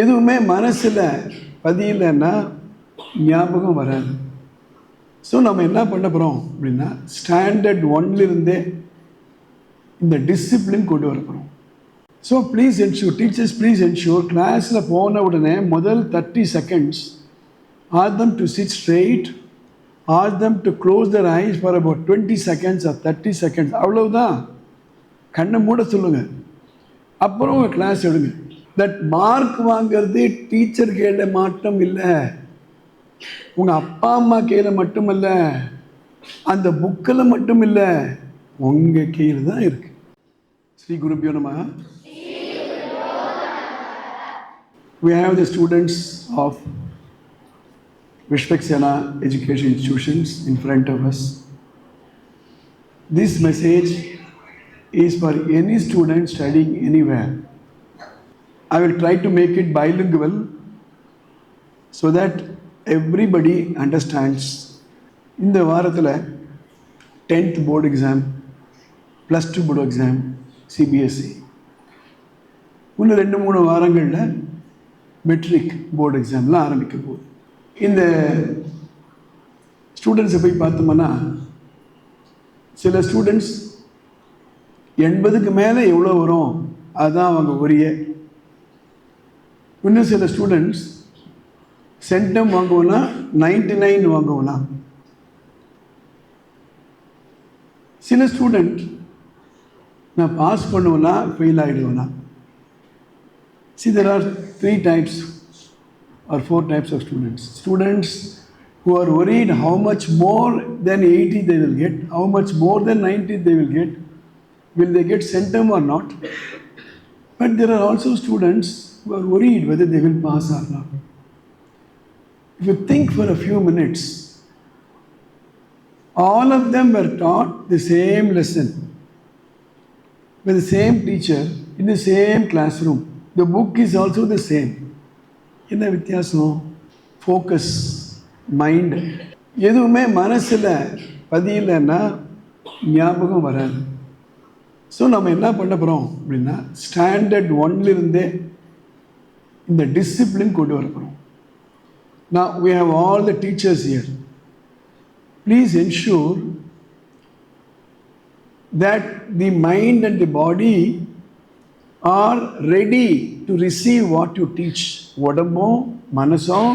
எதுவுமே மனசில் பதியலைன்னா ஞாபகம் வராது. ஸோ நம்ம என்ன பண்ண போகிறோம் அப்படின்னா ஸ்டாண்டர்ட் ஒன்லேருந்தே இந்த டிசிப்ளின் கொண்டு வர போகிறோம் so please ensure teachers please ensure கிளாஸில் போன உடனே முதல் thirty seconds or them to sit straight or them to close their eyes for about twenty seconds or thirty seconds அவ்வளவுதான். கண்ணை மூட சொல்லுங்கள் அப்புறம் உங்கள் கிளாஸ் எடுங்க. தட் மார்க் வாங்கிறது டீச்சர் கையில் மாட்டம் இல்லை உங்கள் அப்பா அம்மா கையில் மட்டும் இல்லை அந்த புக்கில் மட்டும் இல்லை உங்கள் கையில் தான் இருக்கு ஸ்ரீ குருபியோ நம we have the students of Vishwaksena Education Institutions in front of us. This message is for any student studying anywhere. I will try to make it bilingual so that everybody understands. இந்த வாரத்தில் tenth board exam plus two board exam CBSE இன்னும் ரெண்டு மூணு வாரங்களில் matric board எக்ஸாம்லாம் ஆரம்பிக்க போகுது. இந்த ஸ்டூடெண்ட்ஸை போய் பார்த்தோம்னா சில ஸ்டூடெண்ட்ஸ் எண்பதுக்கு மேலே எவ்வளோ வரும்? அதுதான் அவங்க உரிய இன்னும் சில ஸ்டூடெண்ட்ஸ் சென்டம் வாங்குவோன்னா நைன்டி நைன் வாங்குவோனா சில ஸ்டூடெண்ட் நான் பாஸ் பண்ணுவேனா ஃபெயில் ஆகிடுவேனா See, there are three types or four types of students. Students who are worried how much more than 80 they will get, how much more than 90 they will get, will they get centum or not. But there are also students who are worried whether they will pass or not. If you think for a few minutes, all of them were taught the same lesson by the same teacher in the same classroom. The book is also the same. என்ன வித்தியாசம் focus mind எதுவுமே மனசில் பதியலைன்னா ஞாபகம் வராது so நம்ம என்ன பண்ண போகிறோம் அப்படின்னா ஸ்டாண்டர்ட் ஒன்லேருந்தே இந்த டிசிப்ளின் கொண்டு வரக்கிறோம் நான் we have all the teachers here please ensure that the mind and the body are ready to receive what you teach. உடம்பும் மனசும்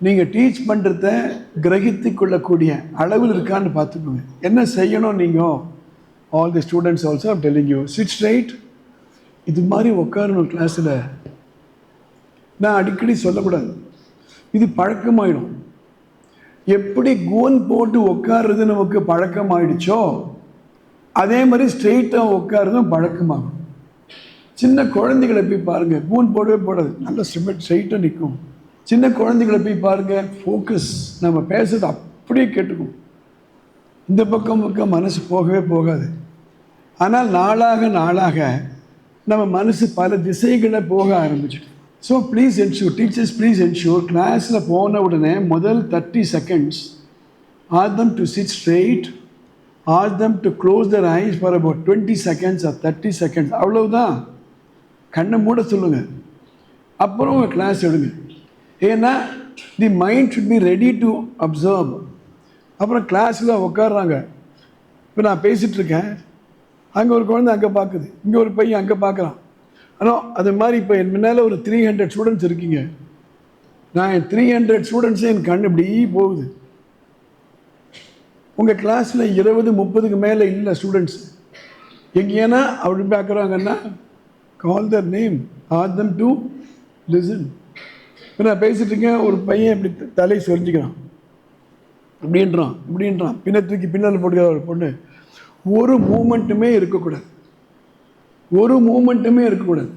நீங்கள் டீச் பண்ணுறத கிரகித்து கொள்ளக்கூடிய அளவில் இருக்கான்னு பார்த்துக்கோங்க. என்ன செய்யணும் நீங்கள் all the students also telling you sit straight இது மாதிரி உட்காரணும் கிளாஸில் நான் அடிக்கடி சொல்லக்கூடாது. இது பழக்கமாயிடும். எப்படி கோன் போட்டு உட்காருறது நமக்கு பழக்கமாயிடுச்சோ அதே மாதிரி ஸ்ட்ரெயிட்டாக உட்காருறதும் பழக்கமாகும். சின்ன குழந்தைகளை போய் பாருங்கள் கூன் போடவே போடாது நல்ல ஸ்ட்ரிமெட் ஸ்ட்ரைட்டாக நிற்கும். சின்ன குழந்தைகளை போய் பாருங்கள் ஃபோக்கஸ் நம்ம பேசுறது அப்படியே கேட்டுக்கும். இந்த பக்கம் பக்கம் மனசு போகவே போகாது. ஆனால் நாளாக நாளாக நம்ம மனசு பல திசைகளை போக ஆரம்பிச்சிட்டு so please ensure teachers please ensure கிளாஸில் போன உடனே முதல் thirty seconds or them to sit straight or them to close their eyes for about twenty seconds or thirty seconds அவ்வளவுதான். கண்ணை மூட சொல்லுங்கள் அப்புறம் உங்கள் கிளாஸ் எடுங்க. ஏன்னா the mind should be ready to observe அப்புறம் கிளாஸில் உட்காடுறாங்க இப்போ நான் பேசிகிட்ருக்கேன் அங்கே ஒரு குழந்தை அங்கே பார்க்குது இங்கே ஒரு பையன் அங்கே பார்க்குறான் ஆனால் அது மாதிரி இப்போ என் முன்னால் ஒரு த்ரீ ஹண்ட்ரட் ஸ்டூடெண்ட்ஸ் இருக்கீங்க. நான் என் த்ரீ ஹண்ட்ரட் ஸ்டூடெண்ட்ஸே என் கண் இப்படி போகுது. உங்கள் கிளாஸில் இருபது முப்பதுக்கு மேலே இல்லை ஸ்டூடெண்ட்ஸ் எங்கேனா அப்படி பார்க்குறாங்கன்னா கால் தர் நேம் ஆர் தம் டு லிசன் இப்போ நான் பேசிட்டு இருக்கேன் ஒரு பையன் இப்படி தலை தலையை சொரிஞ்சுக்கிறான். இப்படின்றான் இப்படின்றான். பின்ன தூக்கி பின்னால் போட்டுக்கிற ஒரு பொண்ணு. ஒரு மூமெண்ட்டுமே இருக்கக்கூடாது. ஒரு மூமெண்ட்டுமே இருக்கக்கூடாது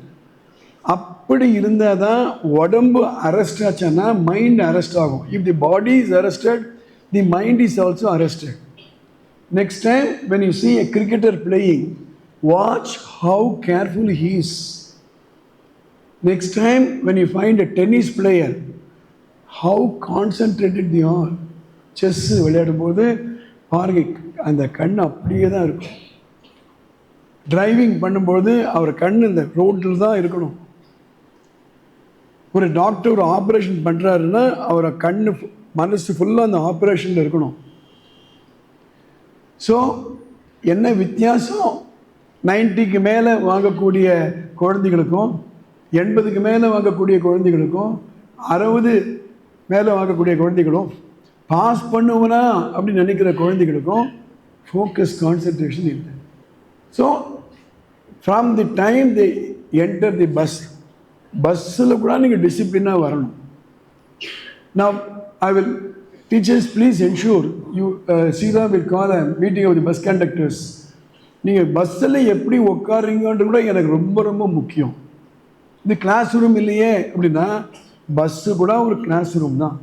அப்படி இருந்தால் தான் உடம்பு அரெஸ்ட் ஆச்சுன்னா மைண்ட் அரெஸ்ட் ஆகும் if the body is arrested the mind is also arrested next time when you see a cricketer playing watch how careful he's next time when you find a tennis player how concentrated the all chess விளையாடும் போது பாருங்க அந்த கண் அப்படியே தான் இருக்கும் driving பண்ணும்போது அவர் கண் இந்த ரோட்டில் தான் இருக்கணும். ஒரு டாக்டர் ஒரு ஆப்ரேஷன் பண்ணுறாருன்னா அவரை கண் ஃபு- மனசு ஃபுல்லாக அந்த ஆப்ரேஷனில் இருக்கணும். ஸோ என்ன வித்தியாசம்? நைன்ட்டிக்கு மேலே வாங்கக்கூடிய குழந்தைகளுக்கும் எண்பதுக்கு மேலே வாங்கக்கூடிய குழந்தைகளுக்கும் அறுபது மேலே வாங்கக்கூடிய குழந்தைகளும் பாஸ் பண்ணுவனா அப்படின்னு நினைக்கிற குழந்தைகளுக்கும் ஃபோக்கஸ் கான்சன்ட்ரேஷன் இல்லை. So from the time the enter the bus பஸ்ஸில் கூட நீங்கள் டிசிப்ளினாக வரணும். நான் I will teachers please ensure you see that will call a meeting of the bus conductors நீங்கள் பஸ்ஸில் எப்படி உட்காருங்கன்றது கூட எனக்கு ரொம்ப ரொம்ப முக்கியம். இது கிளாஸ் ரூம் இல்லையே அப்படின்னா பஸ்ஸு கூட ஒரு கிளாஸ் ரூம் தான்.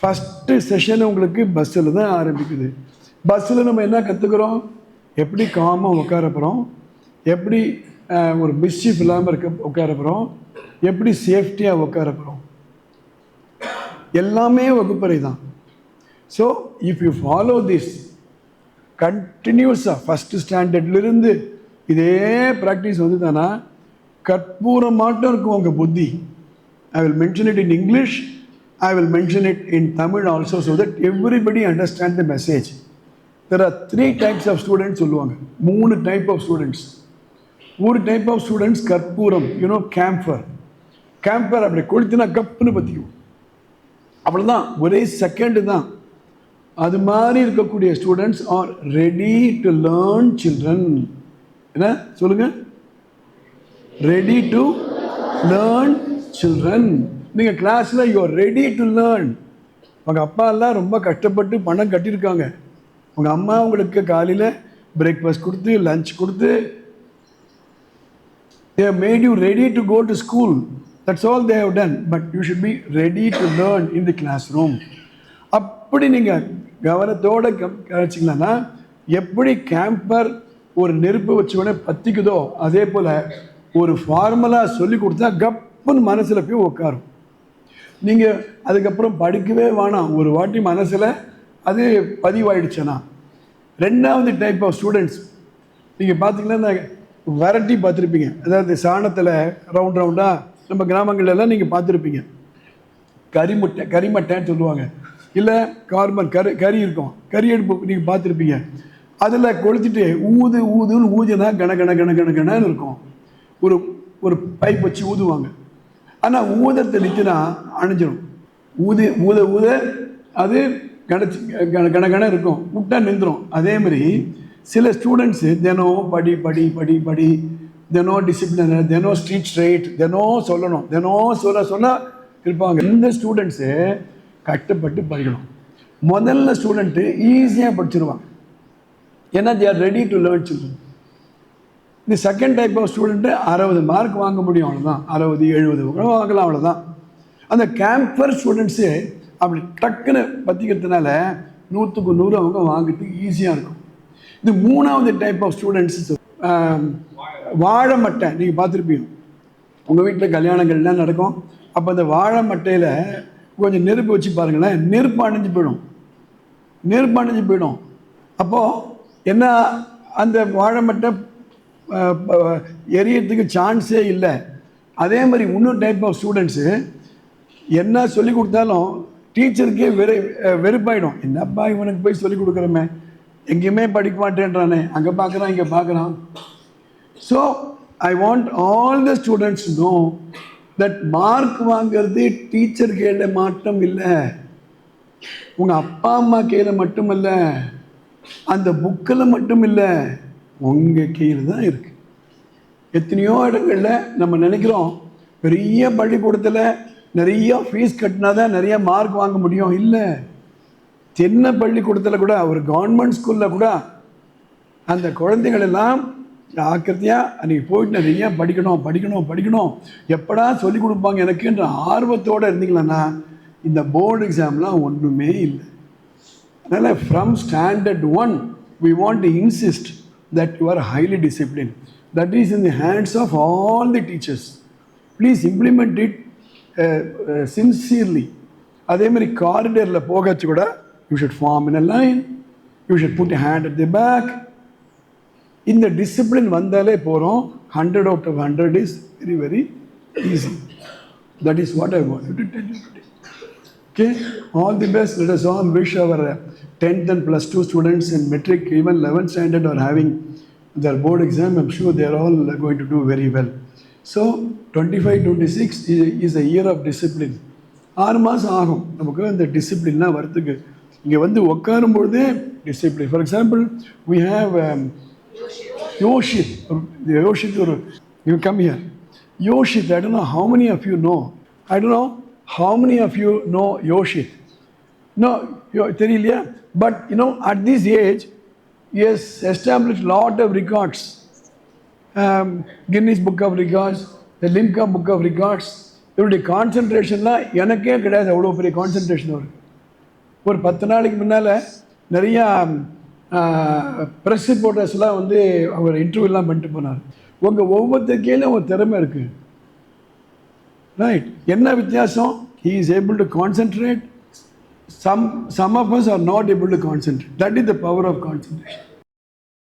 ஃபஸ்ட்டு செஷன் உங்களுக்கு பஸ்ஸில் தான் ஆரம்பிக்குது. பஸ்ஸில் நம்ம என்ன கற்றுக்குறோம் எப்படி காமாக உட்கார போகிறோம் எப்படி ஒரு மிஸ்ஷிப் இல்லாமல் இருக்க உட்கார போகிறோம் எப்படி சேஃப்டியாக உட்கார போகிறோம் எல்லாமே வகுப்பறை தான். So if you follow this கண்டினியூஸாக ஃபஸ்ட்டு ஸ்டாண்டர்ட்லேருந்து இதே ப்ராக்டிஸ் வந்து தானா கற்பூரம் மாட்டம் இருக்கும் உங்கள் புத்தி. I will mention it in English I will mention it in Tamil also so that everybody understand the message there are three types of students சொல்லுவாங்க. மூணு டைப் ஆஃப் ஸ்டூடெண்ட்ஸ் ஒரு டைப் ஆஃப் ஸ்டூடெண்ட்ஸ் கற்பூரம் you know camphor camphor அப்படி கொளுத்தினா கப்புன்னு பற்றிக்கும் அவ்வளோதான் ஒரே second தான். அது மாதிரி இருக்கக்கூடிய students are ready to learn children என்ன? சொல்லுங்க. ரெடி டு லேர்ன் சில்ட்ரன் நீங்கள் கிளாஸில் யூஆர் ரெடி டு லேர்ன் உங்கள் அப்பா எல்லாம் ரொம்ப கஷ்டப்பட்டு பணம் கட்டியிருக்காங்க. உங்கள் அம்மா உங்களுக்கு காலையில் பிரேக்ஃபாஸ்ட் கொடுத்து லஞ்ச் கொடுத்து they made you ready to go to school that's all they they done but you should be ready to learn in in the room அப்படி நீங்கள் கவனத்தோடு கழிச்சிங்களா எப்படி கேம்பர் ஒரு நெருப்பு வச்ச உடனே பற்றிக்குதோ அதே போல் ஒரு ஃபார்முலா சொல்லி கொடுத்தா கப்புன்னு மனசில் போய் உட்காரும் நீங்கள் அதுக்கப்புறம் படிக்கவே வேணாம். ஒரு வாட்டி மனசில் அது பதிவாயிடுச்சுன்னா ரெண்டாவது டைப் ஆஃப் ஸ்டூடெண்ட்ஸ் நீங்கள் பார்த்தீங்கன்னா இந்த வெரைட்டி பார்த்துருப்பீங்க அதாவது சாணத்தில் ரவுண்ட் ரவுண்டாக நம்ம கிராமங்கள்லாம் நீங்கள் பார்த்துருப்பீங்க கரிமுட்டை கறிமட்டைன்னு சொல்லுவாங்க. இல்லை கார்பன் கறி கறி இருக்கும். கறி எடுப்பு நீங்கள் பார்த்துருப்பீங்க அதில் கொளுத்திட்டு ஊது ஊதுன்னு ஊதுனா கன கன கன கன கணன்னு இருக்கும். ஒரு ஒரு பைப் வச்சு ஊதுவாங்க. ஆனால் ஊதத்தை நிற்கினா அணிஞ்சிடும் ஊது ஊத ஊத அது கணச்சி கண கண கண இருக்கும். விட்டா நின்றுடும் அதே மாதிரி சில ஸ்டூடெண்ட்ஸு தினம் படி படி படி படி தினம் டிசிப்ளின் தினம் ஸ்ட்ரீட் ஸ்ட்ரைட் தினம் சொல்லணும். தினம் சொல்ல சொல்ல இருப்பாங்க. இந்த ஸ்டூடெண்ட்ஸு கஷ்டப்பட்டு படிக்கணும். முதல்ல ஸ்டூடெண்ட்டு ஈஸியாக படிச்சிருவாங்க. ஏன்னா they are ready to learn children இந்த செகண்ட் டைப் ஆஃப் ஸ்டூடெண்ட்டு அறுபது மார்க் வாங்க முடியும். அவ்வளோதான் அறுபது எழுபது வாங்கலாம். அவ்வளோதான் அந்த கேம்பர் ஸ்டூடெண்ட்ஸு அப்படி டக்குன்னு பற்றிக்கிறதுனால நூற்றுக்கு நூறு அவங்க வாங்கிறதுக்கு ஈஸியாக இருக்கும். இது மூணாவது டைப் ஆஃப் ஸ்டூடெண்ட்ஸ் வாழை மட்டை நீங்கள் பார்த்துருப்பீங்க. உங்கள் வீட்டில் கல்யாணங்கள்லாம் நடக்கும். அப்போ அந்த வாழை மட்டையில் கொஞ்சம் நெருப்பு வச்சு பாருங்களேன் நெருப்பு அணிஞ்சு போயிடும். நெருப்பு அணிஞ்சு போயிடும். அப்போது என்ன அந்த வாழை மட்டை எரியறதுக்கு சான்ஸே இல்லை. அதே மாதிரி இன்னொரு டைப் ஆஃப் ஸ்டூடெண்ட்ஸு என்ன சொல்லி கொடுத்தாலும் டீச்சருக்கே வெறு வெறுப்பாயிடும். என்னப்பா இவனுக்கு போய் சொல்லிக் கொடுக்குறோமே. எங்கேயுமே படிக்க மாட்டேன்றானே. அங்கே பார்க்குறான் இங்கே பார்க்குறான். So I want all the students know that mark வாங்குறது டீச்சர் கையில் மாற்றம் இல்லை. உங்கள் அப்பா அம்மா கையில் மட்டும் இல்லை அந்த புக்கில் மட்டும் இல்லை. உங்கள் கையில் தான் இருக்குது எத்தனையோ இடங்களில் நம்ம நினைக்கிறோம் பெரிய பள்ளிக்கூடத்தில் நிறைய ஃபீஸ் கட்டினா தான் நிறைய மார்க் வாங்க முடியும். இல்லை சின்ன பள்ளிக்கூடத்தில் கூட ஒரு கவர்மெண்ட் ஸ்கூலில் கூட அந்த குழந்தைகள் எல்லாம் ஜாக்கிரதையாக அன்றைக்கி போயிட்டு நிறைய படிக்கணும் படிக்கணும் படிக்கணும். எப்படா சொல்லிக் கொடுப்பாங்க எனக்குன்ற ஆர்வத்தோடு இருந்தீங்களா இந்த போர்டு எக்ஸாம்லாம் ஒன்றுமே இல்லை. அதனால் from standard one we want to insist that you are highly discipline that is in the hands of all the teachers please implement it sincerely அதே மாதிரி காரிடரில் போகச்சு கூட you should form in a line you should put hand at the back இந்த discipline வந்தாலே போகிறோம் hundred out of hundred is very very easy That is what I wanted to tell you today. Okay, all the best. Let us all wish our uh, 10th and plus 2 students in metric, even 11th standard, are having their board exam. I'm sure they are all going to do very well. So, 25 26 six is a year of discipline ஆறு மாதம் ஆகும். நமக்கு அந்த டிசிப்ளின்லாம் வரத்துக்கு இங்கே வந்து உட்காரும் பொழுதே discipline for example we have Yoshith Yoshith ஒரு you come here Yoshith I don't know how many of you know I don't know how many of you know Yoshith no யோ தெரியலையா? But you know at this age is establish lot of records Guinness book of records the Limca book of records இவருடைய கான்சன்ட்ரேஷன்லாம் எனக்கே கிடையாது அவ்வளோ பெரிய concentration அவருக்கு ஒரு பத்து நாளைக்கு முன்னால் நிறையா ப்ரெஸ் ரிப்போர்ட்டர்ஸ்லாம் வந்து அவர் இன்டர்வியூலாம் பண்ணிட்டு போனார். உங்கள் ஒவ்வொருத்தருக்கையிலும் ஒரு திறமை இருக்குது ரைட் என்ன வித்தியாசம்? He is able to concentrate some some of us are not able to concentrate that is the power of concentration